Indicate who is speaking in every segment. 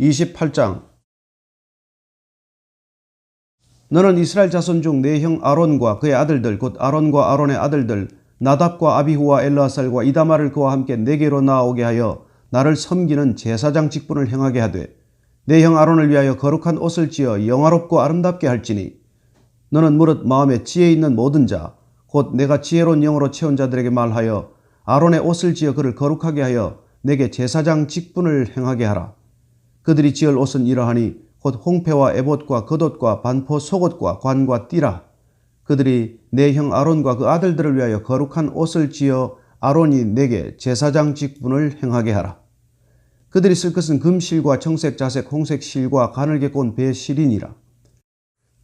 Speaker 1: 28장. 너는 이스라엘 자손 중 내 형 아론과 그의 아들들 곧 아론과 아론의 아들들 나답과 아비후와 엘라살과 이다마를 그와 함께 내게로 나오게 하여 나를 섬기는 제사장 직분을 행하게 하되 내 형 아론을 위하여 거룩한 옷을 지어 영화롭고 아름답게 할지니 너는 무릇 마음에 지혜 있는 모든 자 곧 내가 지혜로운 영으로 채운 자들에게 말하여 아론의 옷을 지어 그를 거룩하게 하여 내게 제사장 직분을 행하게 하라 그들이 지을 옷은 이러하니 곧 홍패와 에봇과 겉옷과 반포 속옷과 관과 띠라. 그들이 내 형 아론과 그 아들들을 위하여 거룩한 옷을 지어 아론이 내게 제사장 직분을 행하게 하라. 그들이 쓸 것은 금실과 청색 자색 홍색 실과 가늘게 꼰 배실이니라.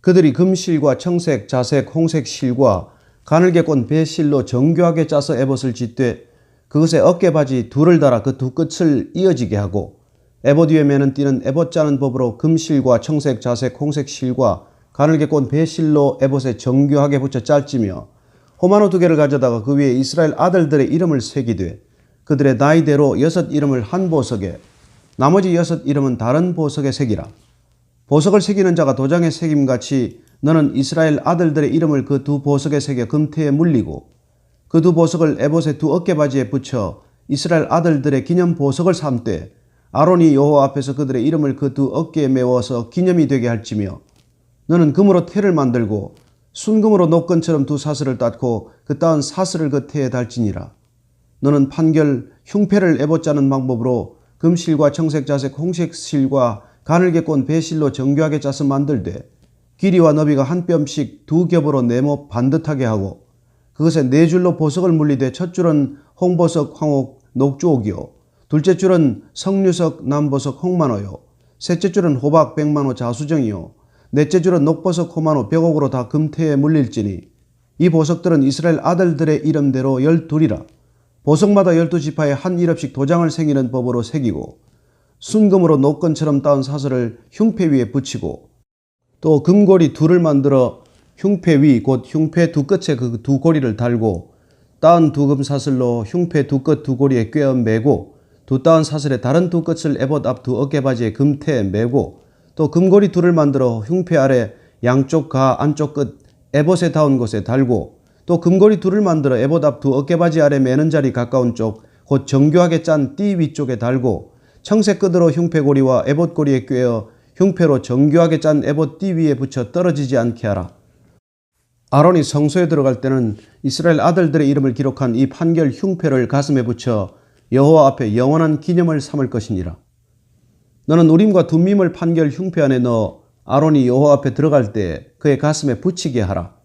Speaker 1: 그들이 금실과 청색 자색 홍색 실과 가늘게 꼰 배실로 정교하게 짜서 에봇을 짓되 그것에 어깨바지 둘을 달아 그 두 끝을 이어지게 하고 에봇 위에 매는 띠는 에봇 짜는 법으로 금실과 청색, 자색, 홍색 실과 가늘게 꼰 배실로 에봇에 정교하게 붙여 짤지며 호마노 두 개를 가져다가 그 위에 이스라엘 아들들의 이름을 새기되 그들의 나이대로 여섯 이름을 한 보석에 나머지 여섯 이름은 다른 보석에 새기라. 보석을 새기는 자가 도장에 새김같이 너는 이스라엘 아들들의 이름을 그 두 보석에 새겨 금태에 물리고 그 두 보석을 에봇의 두 어깨바지에 붙여 이스라엘 아들들의 기념 보석을 삼되 아론이 여호와 앞에서 그들의 이름을 그 두 어깨에 메워서 기념이 되게 할지며 너는 금으로 태를 만들고 순금으로 녹건처럼 두 사슬을 땄고 그 따은 사슬을 그 태에 달지니라. 너는 판결 흉패를 에봇 짜는 방법으로 금실과 청색 자색 홍색 실과 가늘게 꼰 배실로 정교하게 짜서 만들되 길이와 너비가 한 뼘씩 두 겹으로 네모 반듯하게 하고 그것에 네 줄로 보석을 물리되 첫 줄은 홍보석 황옥 녹주옥이요 둘째 줄은 석류석 남보석 홍만호요. 셋째 줄은 호박 백만호 자수정이요. 넷째 줄은 녹보석 호만호 벽옥으로 다 금태에 물릴지니 이 보석들은 이스라엘 아들들의 이름대로 열둘이라. 보석마다 열두 지파에 한 이럽씩 도장을 새기는 법으로 새기고 순금으로 녹건처럼 따은 사슬을 흉패 위에 붙이고 또 금고리 둘을 만들어 흉패 위 곧 흉패 두 끝에 그 두 고리를 달고 따은 두금 사슬로 흉패 두 끝 두 고리에 꿰어 매고 두 따은 사슬의 다른 두 끝을 에봇 앞 두 어깨바지에 금태에 매고 또 금고리 둘을 만들어 흉패 아래 양쪽 가 안쪽 끝 에봇에 닿은 곳에 달고 또 금고리 둘을 만들어 에봇 앞 두 어깨바지 아래 매는 자리 가까운 쪽 곧 정교하게 짠 띠 위쪽에 달고 청색 끝으로 흉패고리와 에봇고리에 꿰어 흉패로 정교하게 짠 에봇 띠 위에 붙여 떨어지지 않게 하라. 아론이 성소에 들어갈 때는 이스라엘 아들들의 이름을 기록한 이 판결 흉패를 가슴에 붙여 여호와 앞에 영원한 기념을 삼을 것이니라. 너는 우림과 둠밈을 판결 흉패 안에 넣어 아론이 여호와 앞에 들어갈 때 그의 가슴에 붙이게 하라.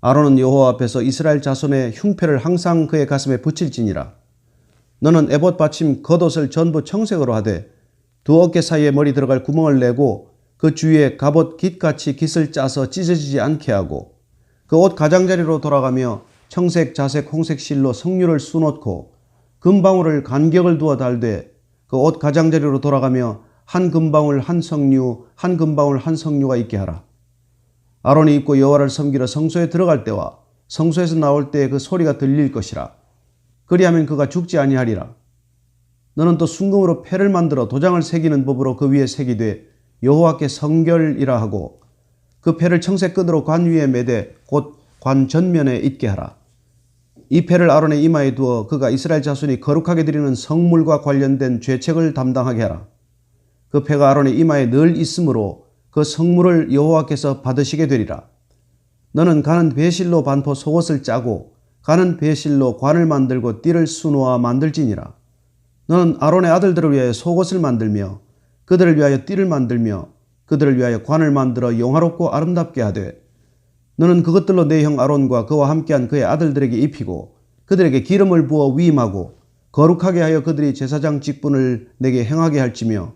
Speaker 1: 아론은 여호와 앞에서 이스라엘 자손의 흉패를 항상 그의 가슴에 붙일지니라. 너는 에봇 받침 겉옷을 전부 청색으로 하되 두 어깨 사이에 머리 들어갈 구멍을 내고 그 주위에 갑옷 깃같이 깃을 짜서 찢어지지 않게 하고 그 옷 가장자리로 돌아가며 청색, 자색, 홍색 실로 석류를 수놓고 금방울을 간격을 두어 달되 그 옷 가장자리로 돌아가며 한 금방울 한 석류, 한 금방울 한 석류가 있게 하라. 아론이 입고 여호와를 섬기러 성소에 들어갈 때와 성소에서 나올 때에 그 소리가 들릴 것이라. 그리하면 그가 죽지 아니하리라. 너는 또 순금으로 패를 만들어 도장을 새기는 법으로 그 위에 새기되 여호와께 성결이라 하고 그 패를 청색 끈으로 관 위에 매되 곧 관 전면에 있게 하라. 이 패를 아론의 이마에 두어 그가 이스라엘 자손이 거룩하게 드리는 성물과 관련된 죄책을 담당하게 하라. 그 패가 아론의 이마에 늘 있으므로 그 성물을 여호와께서 받으시게 되리라. 너는 가는 배실로 반포 속옷을 짜고 가는 배실로 관을 만들고 띠를 수놓아 만들지니라. 너는 아론의 아들들을 위하여 속옷을 만들며 그들을 위하여 띠를 만들며 그들을 위하여 관을 만들어 영화롭고 아름답게 하되 너는 그것들로 내 형 아론과 그와 함께한 그의 아들들에게 입히고 그들에게 기름을 부어 위임하고 거룩하게 하여 그들이 제사장 직분을 내게 행하게 할지며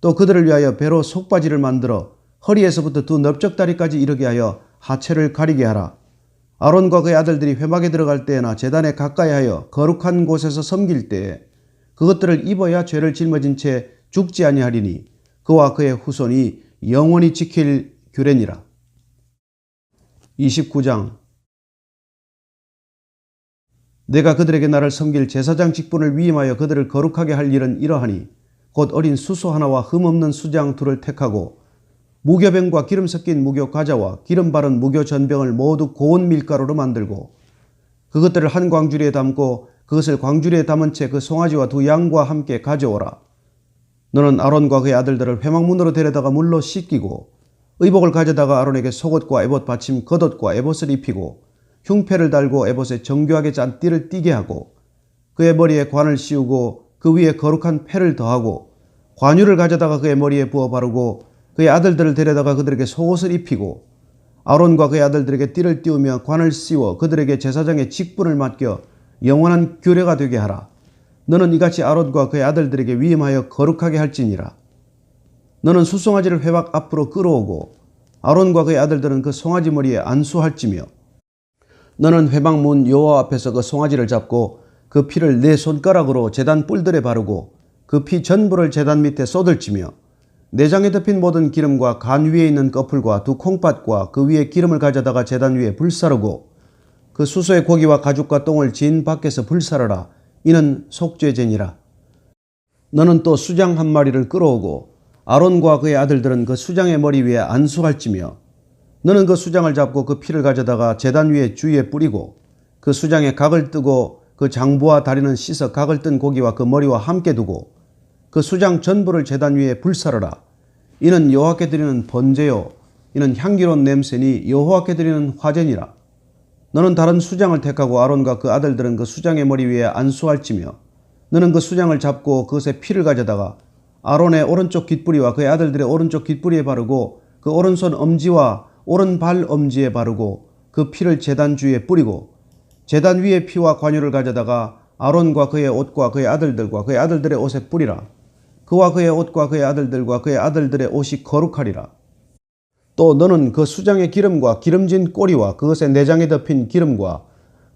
Speaker 1: 또 그들을 위하여 배로 속바지를 만들어 허리에서부터 두 넓적다리까지 이르게 하여 하체를 가리게 하라. 아론과 그의 아들들이 회막에 들어갈 때나 재단에 가까이 하여 거룩한 곳에서 섬길 때에 그것들을 입어야 죄를 짊어진 채 죽지 아니하리니 그와 그의 후손이 영원히 지킬 규례니라. 29장 내가 그들에게 나를 섬길 제사장 직분을 위임하여 그들을 거룩하게 할 일은 이러하니 곧 어린 수소 하나와 흠없는 수장 둘을 택하고 무교병과 기름 섞인 무교 과자와 기름 바른 무교 전병을 모두 고운 밀가루로 만들고 그것들을 한 광주리에 담고 그것을 광주리에 담은 채 그 송아지와 두 양과 함께 가져오라. 너는 아론과 그의 아들들을 회막문으로 데려다가 물로 씻기고 의복을 가져다가 아론에게 속옷과 에봇 받침 겉옷과 에봇을 입히고 흉패를 달고 에봇에 정교하게 짠 띠를 띠게 하고 그의 머리에 관을 씌우고 그 위에 거룩한 패를 더하고 관유를 가져다가 그의 머리에 부어 바르고 그의 아들들을 데려다가 그들에게 속옷을 입히고 아론과 그의 아들들에게 띠를 띄우며 관을 씌워 그들에게 제사장의 직분을 맡겨 영원한 규례가 되게 하라. 너는 이같이 아론과 그의 아들들에게 위임하여 거룩하게 할지니라. 너는 수송아지를 회막 앞으로 끌어오고 아론과 그의 아들들은 그 송아지 머리에 안수할지며 너는 회막 문 여호와 앞에서 그 송아지를 잡고 그 피를 네 손가락으로 제단 뿔들에 바르고 그 피 전부를 제단 밑에 쏟을지며 내장에 덮인 모든 기름과 간 위에 있는 꺼풀과 두 콩팥과 그 위에 기름을 가져다가 제단 위에 불사르고 그 수소의 고기와 가죽과 똥을 진 밖에서 불사르라. 이는 속죄제니라. 너는 또 수장 한 마리를 끌어오고 아론과 그의 아들들은 그 수장의 머리 위에 안수할지며 너는 그 수장을 잡고 그 피를 가져다가 제단 위에 주위에 뿌리고 그 수장에 각을 뜨고 그 장부와 다리는 씻어 각을 뜬 고기와 그 머리와 함께 두고 그 수장 전부를 제단 위에 불사르라. 이는 여호와께 드리는 번제요. 이는 향기로운 냄새니 여호와께 드리는 화제니라. 너는 다른 수장을 택하고 아론과 그 아들들은 그 수장의 머리 위에 안수할지며 너는 그 수장을 잡고 그것에 피를 가져다가 아론의 오른쪽 깃뿌리와 그의 아들들의 오른쪽 깃뿌리에 바르고 그 오른손 엄지와 오른발 엄지에 바르고 그 피를 제단 주위에 뿌리고 제단 위에 피와 관유를 가져다가 아론과 그의 옷과 그의 아들들과 그의 아들들의 옷에 뿌리라. 그와 그의 옷과 그의 아들들과 그의 아들들의 옷이 거룩하리라. 또 너는 그 수장의 기름과 기름진 꼬리와 그것의 내장에 덮인 기름과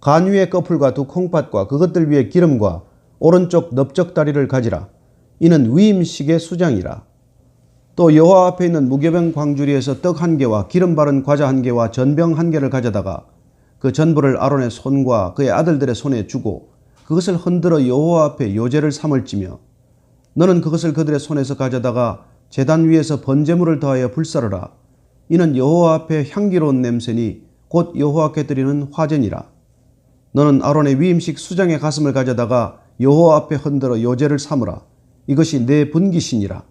Speaker 1: 간 위의 꺼풀과 두 콩팥과 그것들 위에 기름과 오른쪽 넓적 다리를 가지라. 이는 위임식의 수장이라. 또 여호와 앞에 있는 무교병 광주리에서 떡 한 개와 기름 바른 과자 한 개와 전병 한 개를 가져다가 그 전부를 아론의 손과 그의 아들들의 손에 주고 그것을 흔들어 여호와 앞에 요제를 삼을지며 너는 그것을 그들의 손에서 가져다가 제단 위에서 번제물을 더하여 불사르라. 이는 여호와 앞에 향기로운 냄새니 곧 여호와께 드리는 화제니라. 너는 아론의 위임식 수장의 가슴을 가져다가 여호와 앞에 흔들어 요제를 삼으라. 이것이 내 분기신이라.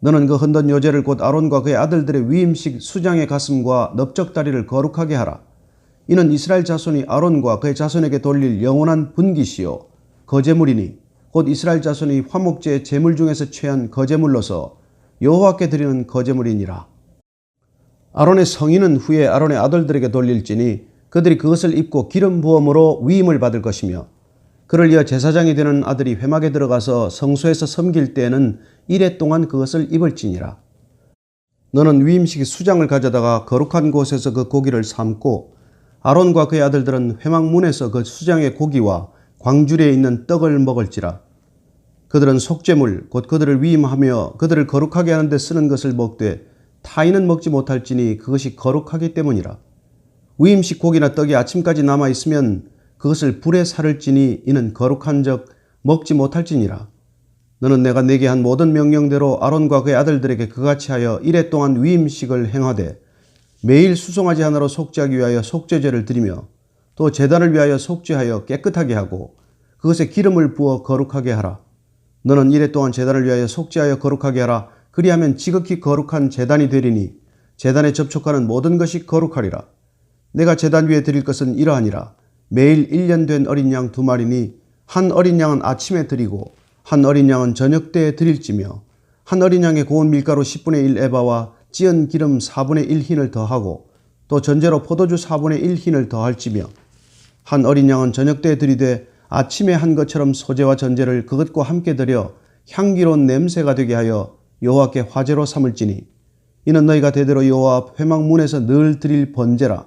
Speaker 1: 너는 그 흔든 요제를 곧 아론과 그의 아들들의 위임식 수장의 가슴과 넓적다리를 거룩하게 하라. 이는 이스라엘 자손이 아론과 그의 자손에게 돌릴 영원한 분기시요 거제물이니 곧 이스라엘 자손이 화목제 제물 중에서 취한 거제물로서 여호와께 드리는 거제물이니라. 아론의 성인은 후에 아론의 아들들에게 돌릴지니 그들이 그것을 입고 기름 부음으로 위임을 받을 것이며 그를 이어 제사장이 되는 아들이 회막에 들어가서 성소에서 섬길 때에는 이래 동안 그것을 입을지니라. 너는 위임식 수장을 가져다가 거룩한 곳에서 그 고기를 삶고 아론과 그의 아들들은 회막 문에서 그 수장의 고기와 광주리에 있는 떡을 먹을지라. 그들은 속죄물 곧 그들을 위임하며 그들을 거룩하게 하는데 쓰는 것을 먹되 타인은 먹지 못할지니 그것이 거룩하기 때문이라. 위임식 고기나 떡이 아침까지 남아 있으면 그것을 불에 살을지니 이는 거룩한 적 먹지 못할지니라. 너는 내가 내게 한 모든 명령대로 아론과 그의 아들들에게 그같이 하여 이래 동안 위임식을 행하되 매일 수송아지 하나로 속죄하기 위하여 속죄제를 드리며 또 제단을 위하여 속죄하여 깨끗하게 하고 그것에 기름을 부어 거룩하게 하라. 너는 이래 동안 제단을 위하여 속죄하여 거룩하게 하라. 그리하면 지극히 거룩한 제단이 되리니 제단에 접촉하는 모든 것이 거룩하리라. 내가 제단 위에 드릴 것은 이러하니라. 매일 1년 된 어린 양 두 마리니 한 어린 양은 아침에 드리고 한 어린 양은 저녁 때에 드릴지며 한 어린 양의 고운 밀가루 10분의 1 에바와 찌은 기름 4분의 1 흰을 더하고 또 전제로 포도주 4분의 1 흰을 더할지며 한 어린 양은 저녁 때에 드리되 아침에 한 것처럼 소재와 전제를 그것과 함께 드려 향기로운 냄새가 되게 하여 여호와께 화제로 삼을지니 이는 너희가 대대로 여호와 앞 회막 문에서 늘 드릴 번제라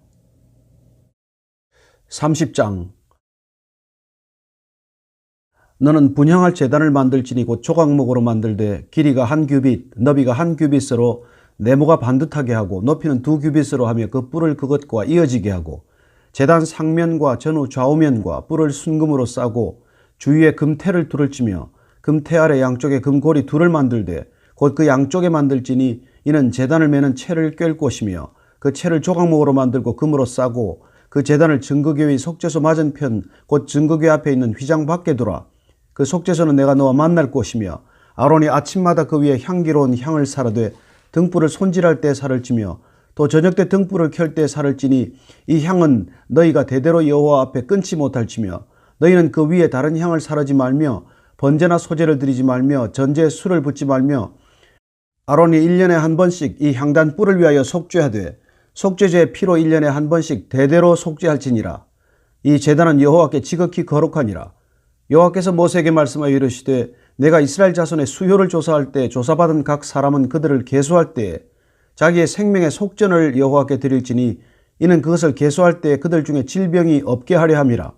Speaker 1: 30장. 너는 분향할 재단을 만들지니 곧 조각목으로 만들되 길이가 한 규빗, 너비가 한 규빗으로 네모가 반듯하게 하고 높이는 두 규빗으로 하며 그 뿔을 그것과 이어지게 하고 재단 상면과 전후 좌우면과 뿔을 순금으로 싸고 주위에 금태를 둘을 치며 금태 아래 양쪽에 금고리 둘을 만들되 곧 그 양쪽에 만들지니 이는 재단을 매는 채를 꿰을 것이며 그 채를 조각목으로 만들고 금으로 싸고 그 재단을 증거교의 속죄소 맞은편 곧 증거교회 앞에 있는 휘장 밖에 두라 그 속죄소는 내가 너와 만날 곳이며 아론이 아침마다 그 위에 향기로운 향을 사르되 등불을 손질할 때 살을 찌며 또 저녁 때 등불을 켤 때 살을 찌니 이 향은 너희가 대대로 여호와 앞에 끊지 못할지며 너희는 그 위에 다른 향을 사르지 말며 번제나 소제를 드리지 말며 전제에 술을 붓지 말며 아론이 1년에 한 번씩 이 향단 뿔을 위하여 속죄하되 속죄제의 피로 1년에 한 번씩 대대로 속죄할지니라 이 제단은 여호와께 지극히 거룩하니라 여호와께서 모세에게 말씀하여 이르시되 내가 이스라엘 자손의 수효를 조사할 때 조사받은 각 사람은 그들을 계수할 때에 자기의 생명의 속전을 여호와께 드릴지니 이는 그것을 계수할 때 그들 중에 질병이 없게 하려 함이라.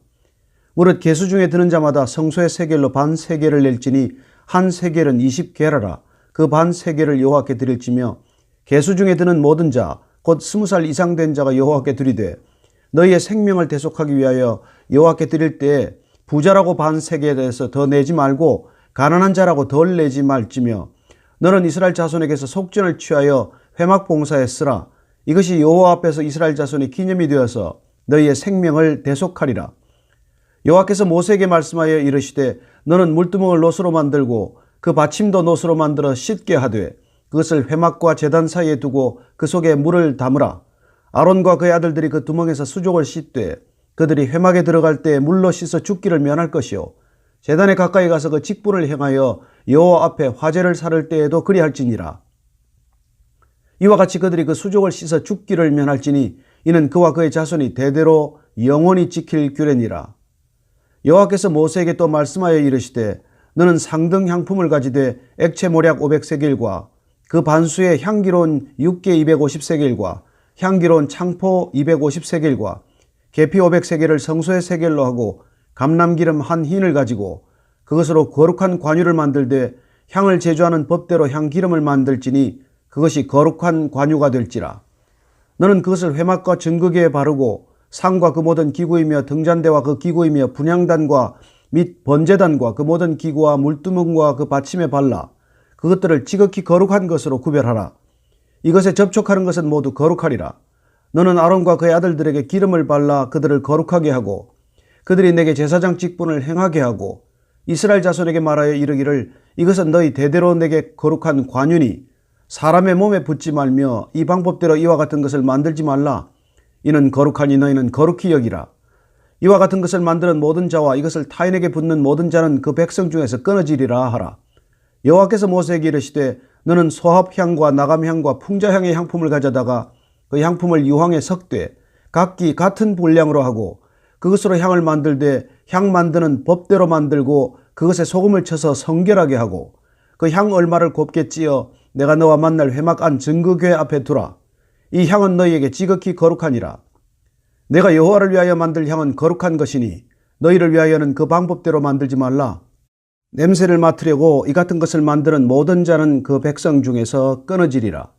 Speaker 1: 무릇 계수 중에 드는 자마다 성소의 세겔로 반 세겔을 낼지니 한 세겔은 20게라라. 그 반 세겔을 여호와께 드릴지며 계수 중에 드는 모든 자 곧 스무 살 이상 된 자가 여호와께 드리되 너희의 생명을 대속하기 위하여 여호와께 드릴 때에 부자라고 반 세겔에 대해서 더 내지 말고 가난한 자라고 덜 내지 말지며 너는 이스라엘 자손에게서 속전을 취하여 회막 봉사에 쓰라. 이것이 여호와 앞에서 이스라엘 자손의 기념이 되어서 너희의 생명을 대속하리라. 여호와께서 모세에게 말씀하여 이르시되 너는 물두멍을 노수로 만들고 그 받침도 노수로 만들어 씻게 하되 그것을 회막과 재단 사이에 두고 그 속에 물을 담으라. 아론과 그의 아들들이 그 두멍에서 수족을 씻되 그들이 회막에 들어갈 때 물로 씻어 죽기를 면할 것이요 재단에 가까이 가서 그 직분을 행하여 여호와 앞에 화제를 사를 때에도 그리할지니라. 이와 같이 그들이 그 수족을 씻어 죽기를 면할지니 이는 그와 그의 자손이 대대로 영원히 지킬 규례니라. 여호와께서 모세에게 또 말씀하여 이르시되 너는 상등 향품을 가지되 액체 모략 500세겔과 그 반수의 향기로운 육개 250세겔과 향기로운 창포 250세겔과 계피 500세겔을 성소의 세겔로 하고 감람기름 한 흰을 가지고 그것으로 거룩한 관유를 만들되 향을 제조하는 법대로 향기름을 만들지니 그것이 거룩한 관유가 될지라. 너는 그것을 회막과 증거기에 바르고 상과 그 모든 기구이며 등잔대와 그 기구이며 분향단과 및 번제단과 그 모든 기구와 물두멍과 그 받침에 발라 그것들을 지극히 거룩한 것으로 구별하라. 이것에 접촉하는 것은 모두 거룩하리라. 너는 아론과 그의 아들들에게 기름을 발라 그들을 거룩하게 하고 그들이 내게 제사장 직분을 행하게 하고 이스라엘 자손에게 말하여 이르기를 이것은 너희 대대로 내게 거룩한 관윤이 사람의 몸에 붙지 말며 이 방법대로 이와 같은 것을 만들지 말라. 이는 거룩하니 너희는 거룩히 여기라. 이와 같은 것을 만드는 모든 자와 이것을 타인에게 붙는 모든 자는 그 백성 중에서 끊어지리라 하라. 여호와께서 모세에게 이르시되 너는 소합향과 나감향과 풍자향의 향품을 가져다가 그 향품을 유황에 섞되 각기 같은 분량으로 하고 그것으로 향을 만들되 향 만드는 법대로 만들고 그것에 소금을 쳐서 성결하게 하고 그 향 얼마를 곱게 찌어 내가 너와 만날 회막 안 증거교회 앞에 두라. 이 향은 너희에게 지극히 거룩하니라. 내가 여호와를 위하여 만들 향은 거룩한 것이니 너희를 위하여는 그 방법대로 만들지 말라. 냄새를 맡으려고 이 같은 것을 만드는 모든 자는 그 백성 중에서 끊어지리라.